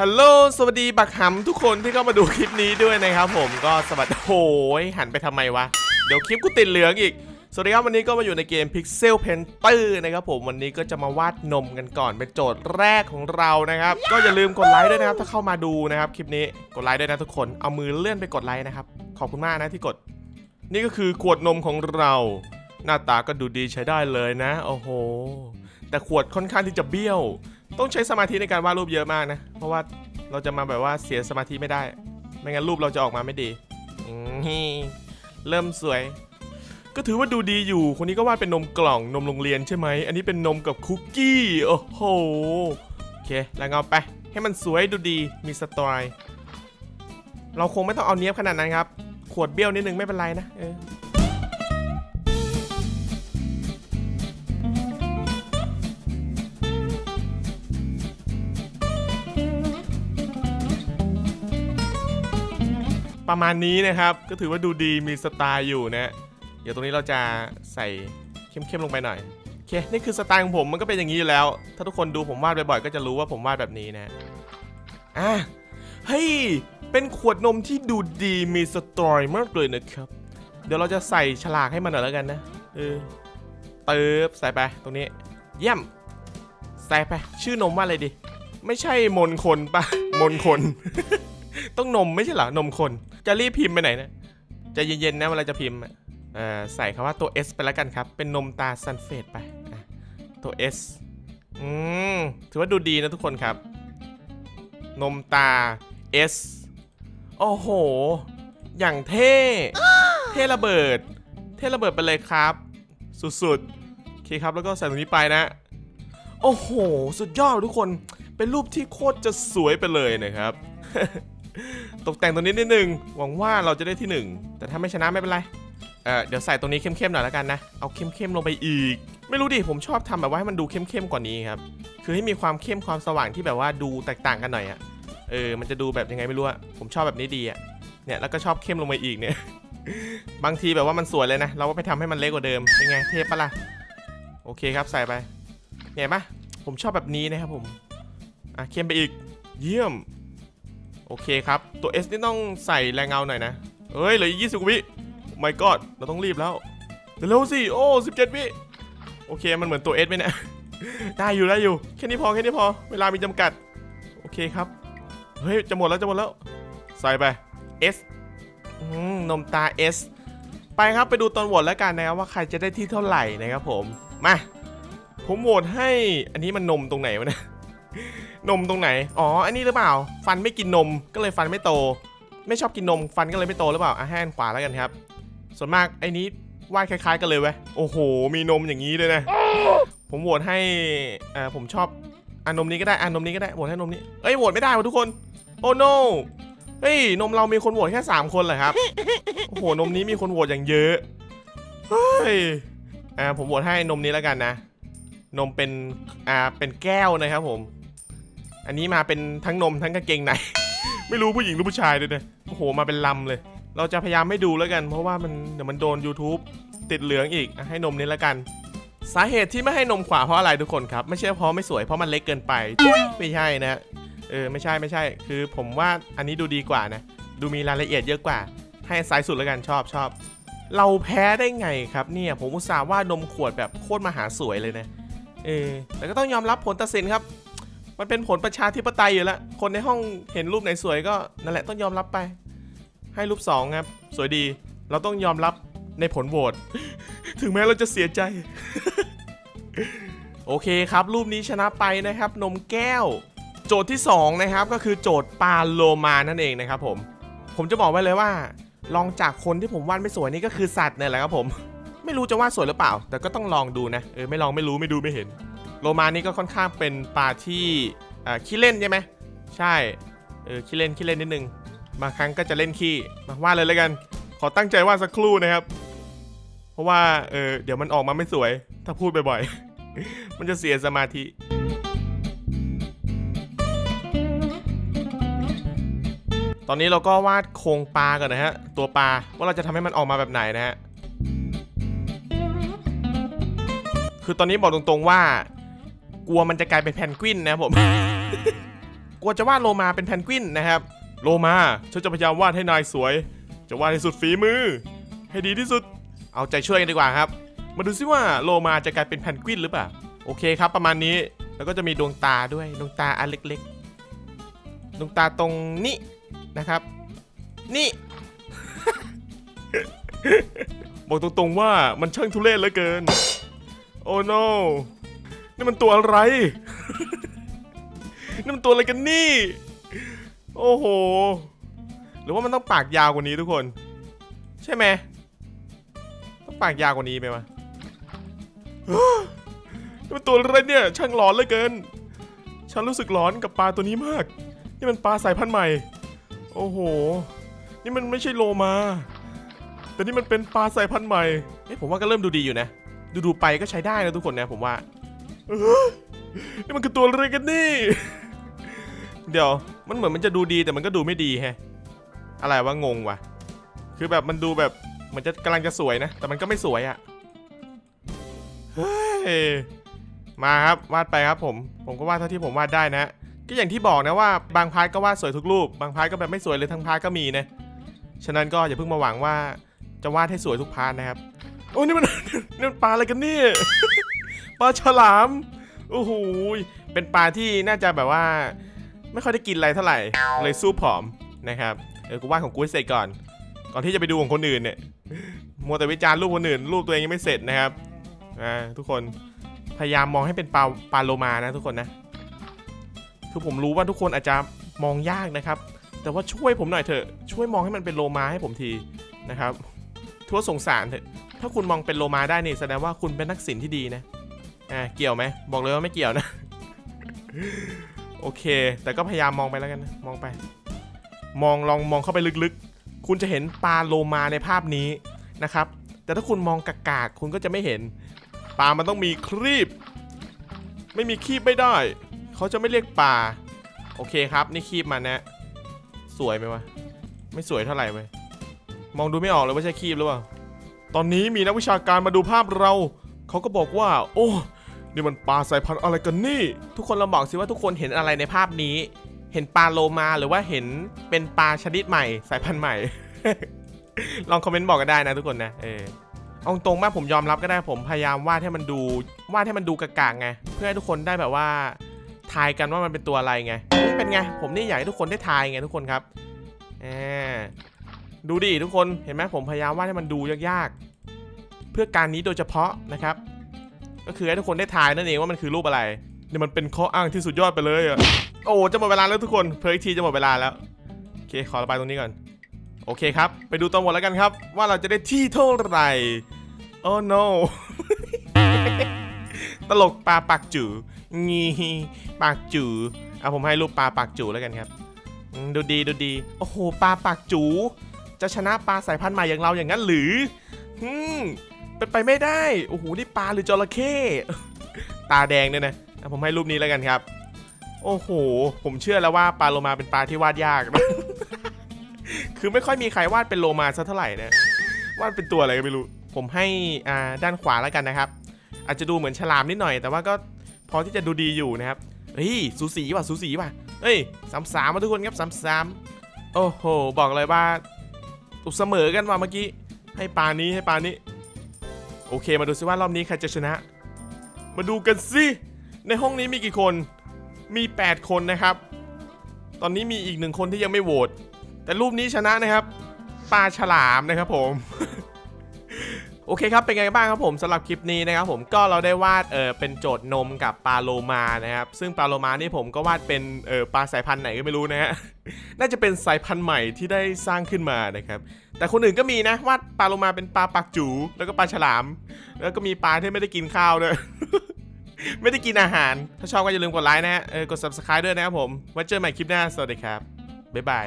ฮัลโหล สวัสดีบักหำทุกคนที่เข้ามาดูคลิปนี้ด้วยนะครับผมก็สวัสดีโอ้ยหันไปทำไมวะ เดี๋ยวคลิปกูติดเหลืองอีก สวัสดีครับวันนี้ก็มาอยู่ในเกม Pixel Painter นะครับผมวันนี้ก็จะมาวาดนมกันก่อนเป็นโจทย์แรกของเรานะครับ ก็อย่าลืมกดไลค์ด้วยนะครับ ถ้าเข้ามาดูนะครับคลิปนี้กดไลค์ด้วยนะทุกคนเอามือเลื่อนไปกดไลค์นะครับขอบคุณมากนะที่กด นี่ก็คือขวดนมของเรา หน้าตาก็ดูดีใช้ได้เลยนะโอ้โหแต่ขวดค่อนข้างที่จะเบี้ยว ต้องใช้สมาธิในการวาดรูปเยอะมากนะ เพราะว่าเราจะมาแบบว่าเสียสมาธิไม่ได้ ไม่งั้นรูปเราจะออกมาไม่ดีเริ่มสวย ก็ถือว่าดูดีอยู่ คนนี้ก็วาดเป็นนมกล่องนมโรงเรียนใช่ไหม อันนี้เป็นนมกับคุกกี้ โอ้โห โอเค แล้วเอาไป ให้มันสวยดูดี มีสไตล์เราคงไม่ต้องเอาเนี้ยบขนาดนั้นครับ ขวดเบี้ยวนิดนึงไม่เป็นไรนะ เออ ประมาณนี้นะครับ ก็ถือว่าดูดีมีสไตล์อยู่นะ เดี๋ยวตรงนี้เราจะใส่เข้มๆลงไปหน่อยโอเคนี่คือสไตล์ของผมมันก็เป็นอย่างนี้อยู่แล้ว ถ้าทุกคนดูผมวาดบ่อยๆก็จะรู้ว่าผมวาดแบบนี้นะอะเฮ้ยเป็นขวดนมที่ดูดีมีสไตล์มากเลยนะครับ เดี๋ยวเราจะใส่ฉลากให้มันหน่อยแล้วกันนะเออเติบใส่ไปตรงนี้ เยี่ยม ใส่ไป ชื่อนมว่าอะไรดี ไม่ใช่มนคนปะมนคน ต้องนมไม่ใช่เหรอนมคน จะรีบพิมพ์ไปไหนนะจะเย็นๆนะเวลาจะพิมพ์ใส่คำว่าตัว S ไปแล้วกันครับ เป็นนมตาซันเฟตไปตัว S อืมถือว่าดูดีนะทุกคนครับ นมตา S โอ้โห อย่างเท่ เท่ระเบิด เท่ระเบิดไปเลยครับ สุดๆ โอเคครับ แล้วก็ใส่ตรงนี้ไปนะ โอ้โห สุดยอดทุกคน เป็นรูปที่โคตรจะสวยไปเลยนะครับ ตกแต่งตรงนี้นิดนึง หวังว่าเราจะได้ที่หนึ่งแต่ถ้าไม่ชนะไม่เป็นไร เออเดี๋ยวใส่ตรงนี้เข้มๆหน่อยแล้วกันนะ เอาเข้มๆลงไปอีก ไม่รู้ดิ ผมชอบทำแบบว่าให้มันดูเข้มๆกว่านี้ครับ คือให้มีความเข้มความสว่างที่แบบว่าดูแตกต่างกันหน่อยอะเออ มันจะดูแบบยังไงไม่รู้อะผมชอบแบบนี้ดีอะเนี่ย แล้วก็ชอบเข้มลงไปอีกเนี่ย บางทีแบบว่ามันสวยเลยนะ เราก็ไปทำให้มันเล็กกว่าเดิม เป็นไง เทปปะล่ะ โอเคครับ ใส่ไป เนี่ยปะผมชอบแบบนี้นะครับผม อะเข้มไปอีก เยี่ยม โอเคครับ ตัว S นี่ต้องใส่แรงเงาหน่อยนะเฮ้ยเหลืออีก20กว่าวิ my god เราต้องรีบแล้วเร็วสิโอ้17วิโอเคมันเหมือนตัว S ไหมเนี่ย ได้อยู่ได้อยู่แค่นี้พอแค่นี้พอเวลามีจำกัด โอเคครับ เฮ้ยจะหมดแล้วจะหมดแล้ว ใส่ไป S อืมนมตา S ไปครับไปดูตอนโหวตแล้วกันนะครับว่าใครจะได้ที่เท่าไหร่นะครับผมมาผมโหวตให้อันนี้มันนมตรงไหนวะเนี่ย นมตรงไหน อ๋อ อันนี้หรือเปล่า ฟันไม่กินนม ก็เลยฟันไม่โต ไม่ชอบกินนม ฟันก็เลยไม่โตหรือเปล่า อะให้อันขวาแล้วกันครับ ส่วนมากไอ้นี้วาดคล้าย ๆ กันเลยเว้ย โอ้โห มีนมอย่างนี้เลยนะ ผมโหวตให้อ่อผมชอบอันนมนี้ก็ได้อันนมนี้ก็ได้ โหวตให้นมนี้ เอ้ย โหวตไม่ได้ว่ะทุกคน โอ้ no เฮ้ย นมเรามีคนโหวตแค่ 3 คนเหรอครับ โอ้โห นมนี้มีคนโหวตอย่างเยอะ เฮ้ย อ่า ผมโหวตให้นมนี้แล้วกันนะ นมเป็น อ่า เป็นแก้วนะครับผม อันนี้มาเป็นทั้งนมทั้งกางเกงใน ไม่รู้ผู้หญิงหรือผู้ชายด้วยนะโอ้โหมาเป็นลำเลย เราจะพยายามไม่ดูแล้วกัน เพราะว่ามันเดี๋ยวมันโดน YouTube ติดเหลืองอีกให้นมนี้แล้วกัน สาเหตุที่ไม่ให้นมขวาเพราะอะไรทุกคนครับไม่ใช่เพราะไม่สวยเพราะมันเล็กเกินไปไม่ใช่นะเออไม่ใช่ไม่ใช่ คือผมว่าอันนี้ดูดีกว่านะ ดูมีรายละเอียดเยอะกว่า ให้ซ้ายสุดแล้วกันชอบชอบเราแพ้ได้ไงครับเนี่ยผมอุตส่าห์ว่านมขวดแบบโคตรมหาสวยเลยนะเออแต่ก็ต้องยอมรับผลตัดสินครับ มันเป็นผลประชาธิปไตยอยู่แล้ว คนในห้องเห็นรูปไหนสวยก็นั่นแหละต้องยอมรับไป ให้รูปสองครับ สวยดี เราต้องยอมรับในผลโหวต ถึงแม้เราจะเสียใจ โอเคครับ รูปนี้ชนะไปนะครับ นมแก้ว โจทย์ที่ 2 นะครับ ก็คือโจทย์ปลาโลมานั่นเองนะครับผม ผมจะบอกไว้เลยว่า ลองจากคนที่ผมวาดไม่สวยนี่ก็คือสัตว์เนี่ยแหละครับผม ไม่รู้จะวาดสวยหรือเปล่า แต่ก็ต้องลองดูนะ เออ ไม่ลองไม่รู้ไม่ดูไม่เห็น โลมานี่ก็ค่อนข้างเป็นปลาที่ขี้เล่นใช่ไหมใช่เออขี้เล่นขี้เล่นนิดนึงบางครั้งก็จะเล่นขี้มาวาดเลยแล้วกัน ขอตั้งใจวาดสักครู่นะครับ เพราะว่าเออเดี๋ยวมันออกมาไม่สวย ถ้าพูดบ่อยๆ มันจะเสียสมาธิตอนนี้เราก็วาดโครงปลากันนะฮะ ตัวปลาว่าเราจะทำให้มันออกมาแบบไหนนะฮะคือตอนนี้บอกตรงๆว่า กลัวมันจะกลายเป็นแพนกวินนะผม กลัวจะวาดโลมาเป็นแพนกวินนะครับ โลมาฉันจะพยายามวาดให้นายสวย จะวาดให้สุดฝีมือ ให้ดีที่สุด เอาใจช่วยกันดีกว่าครับ มาดูซิว่าโลมาจะกลายเป็นแพนกวินหรือเปล่า โอเคครับ ประมาณนี้ แล้วก็จะมีดวงตาด้วย ดวงตาอันเล็กๆ ดวงตาตรงนี้นะครับ นี่บอกตรงๆว่ามันช่างทุเรศเหลือเกิน โอ้ no นี่มันตัวอะไร นี่มันตัวอะไรกันนี่ โอ้โห หรือว่ามันต้องปากยาวกว่านี้ทุกคน ใช่ไหมต้องปากยาวกว่านี้ไหมวะนี่มันตัวอะไรเนี่ย ช่างหลอนเหลือเกิน ฉันรู้สึกหลอนกับปลาตัวนี้มาก นี่มันปลาสายพันธุ์ใหม่ โอ้โห นี่มันไม่ใช่โลมา แต่นี่มันเป็นปลาสายพันธุ์ใหม่เอ้ผมว่าก็เริ่มดูดีอยู่นะ ดูดูๆไปก็ใช้ได้นะทุกคนนะผมว่าเออ นี่มันคือตัวอะไรกันนี่ เดี๋ยว มันเหมือนมันจะดูดีแต่มันก็ดูไม่ดีแฮะ อะไรวะงงวะ คือแบบมันดูแบบเหมันจะกำลังจะสวยนะ แต่มันก็ไม่สวยอะ่ะเฮ้ยมาครับวาดไปครับผม ผมก็วาดเท่าที่ผมวาดได้นะ ก็อย่างที่บอกนะว่าบางพาร์ทก็วาดสวยทุกรูป บางพาร์ทก็แบบไม่สวยเลยทั้งพาร์ทก็มีนะ ฉะนั้นก็อย่าเพิ่งมาหวังว่าจะวาดให้สวยทุกพาร์ทนะครับ โอ้นี่มันนี่มันปลาอะไรกันเนี่ย ปลาฉลาม โอ้โห เป็นปลาที่น่าจะแบบว่า ไม่ค่อยได้กินอะไรเท่าไหร่ เลยสู้ผอมนะครับ เออ กูวาดของกูเสร็จก่อน ก่อนที่จะไปดูของคนอื่นเนี่ย มัวแต่วิจารณ์รูปคนอื่น รูปตัวเองยังไม่เสร็จนะครับ อ่า ทุกคน พยายามมองให้เป็นปลาปลาโลมานะทุกคนนะ คือผมรู้ว่าทุกคนอาจจะมองยากนะครับ แต่ว่าช่วยผมหน่อยเถอะ ช่วยมองให้มันเป็นโลมาให้ผมทีนะครับทั่วสงสารเถอะ ถ้าคุณมองเป็นโลมาได้นี่แสดงว่าคุณเป็นนักศิลป์ที่ดีนะ อ่าเกี่ยวไหมบอกเลยว่าไม่เกี่ยวนะ โอเค แต่ก็พยายามมองไปแล้วกันนะมองไป มองลองมองเข้าไปลึกๆ คุณจะเห็นปลาโลมาในภาพนี้นะครับ แต่ถ้าคุณมองกากๆคุณก็จะไม่เห็น ปลามันต้องมีครีบ ไม่มีครีบไม่ได้ เขาจะไม่เรียกปลาโอเคครับ นี่ครีบมันนะสวยไหมวะไม่สวยเท่าไหร่เว้ยมองดูไม่ออกเลยว่าใช่ครีบหรือเปล่า ตอนนี้มีนักวิชาการมาดูภาพเรา เขาก็บอกว่า โอ้ นี่มันปลาสายพันธุ์อะไรกันนี่ ทุกคนลองบอกสิว่าทุกคนเห็นอะไรในภาพนี้ เห็นปลาโลมาหรือว่าเห็นเป็นปลาชนิดใหม่ สายพันธุ์ใหม่ ลองคอมเมนต์บอกกันได้นะทุกคนนะ เออเอาตรงมากผมยอมรับก็ได้ผมพยายามวาดให้มันดูวาดให้มันดูกากๆไงเพื่อให้ทุกคนได้แบบว่าทายกันว่ามันเป็นตัวอะไรไงนี่เป็นไง ผมนี่อยากให้ทุกคนได้ทายไงทุกคนครับแอบดูดิทุกคนเห็นไหมผมพยายามวาดให้มันดูยากๆ เพื่อการนี้โดยเฉพาะนะครับ ก็คือให้ทุกคนได้ทายนั่นเองว่ามันคือรูปอะไรนี่มันเป็นข้ออ้างที่สุดยอดไปเลยอะโอ้จะหมดเวลาแล้วทุกคนเพลอีกทีจะหมดเวลาแล้วโอเคขอระบายตรงนี้ก่อนโอเคครับ ไปดูตอนหมดแล้วกันครับ ว่าเราจะได้ที่เท่าไหร่โอ้ no ตลกปลาปากจืองีปากจือเอาผมให้รูปปลาปากจูแล้วกันครับดูดีดูดี โอ้โห ปลาปากจู จะชนะปลาสายพันธุ์ใหม่อย่างเราอย่างนั้นหรืออืม เป็นไปไม่ได้ โอ้โห นี่ปลาหรือจระเข้ ตาแดงเนี่ยนะอะผมให้รูปนี้แล้วกันครับ โอ้โห ผมเชื่อแล้วว่าปลาโลมาเป็นปลาที่วาดยากนะคือไม่ค่อยมีใครวาดเป็นโลมาสักเท่าไหร่นะ วาดเป็นตัวอะไรก็ไม่รู้ ผมให้อ่าด้านขวาแล้วกันนะครับ อาจจะดูเหมือนฉลามนิดหน่อย แต่ว่าก็พอที่จะดูดีอยู่นะครับ เฮ้ย สูสีว่ะ สูสีว่ะ เฮ้ยสามสามมาทุกคนครับสามสามโอ้โห บอกเลยว่าตุเสมอกันว่ะเมื่อกี้ ให้ปลานี้ให้ปลานี้ โอเคมาดูซิว่ารอบนี้ใครจะชนะ มาดูกันสิ ในห้องนี้มีกี่คน มี 8 คนนะครับ ตอนนี้มีอีกหนึ่งคนที่ยังไม่โหวต แต่รูปนี้ชนะนะครับ ปลาฉลามนะครับผม โอเคครับเป็นไงบ้างครับผมสำหรับคลิปนี้นะครับผมก็เราได้วาดเออเป็นโจทย์นมกับปลาโลมานะครับซึ่งปลาโลมานี่ผมก็วาดเป็นเออปลาสายพันธุ์ไหนก็ไม่รู้นะฮะน่าจะเป็นสายพันธุ์ใหม่ที่ได้สร้างขึ้นมานะครับแต่คนอื่นก็มีนะวาดปลาโลมาเป็นปลาปากจู แล้วก็ปลาฉลาม แล้วก็มีปลาที่ไม่ได้กินข้าวด้วยไม่ได้กินอาหาร ถ้าชอบก็อย่าลืมกดไลค์นะฮะกด subscribe ด้วยนะครับผมไว้เจอใหม่คลิปหน้าสวัสดีครับบ๊ายบาย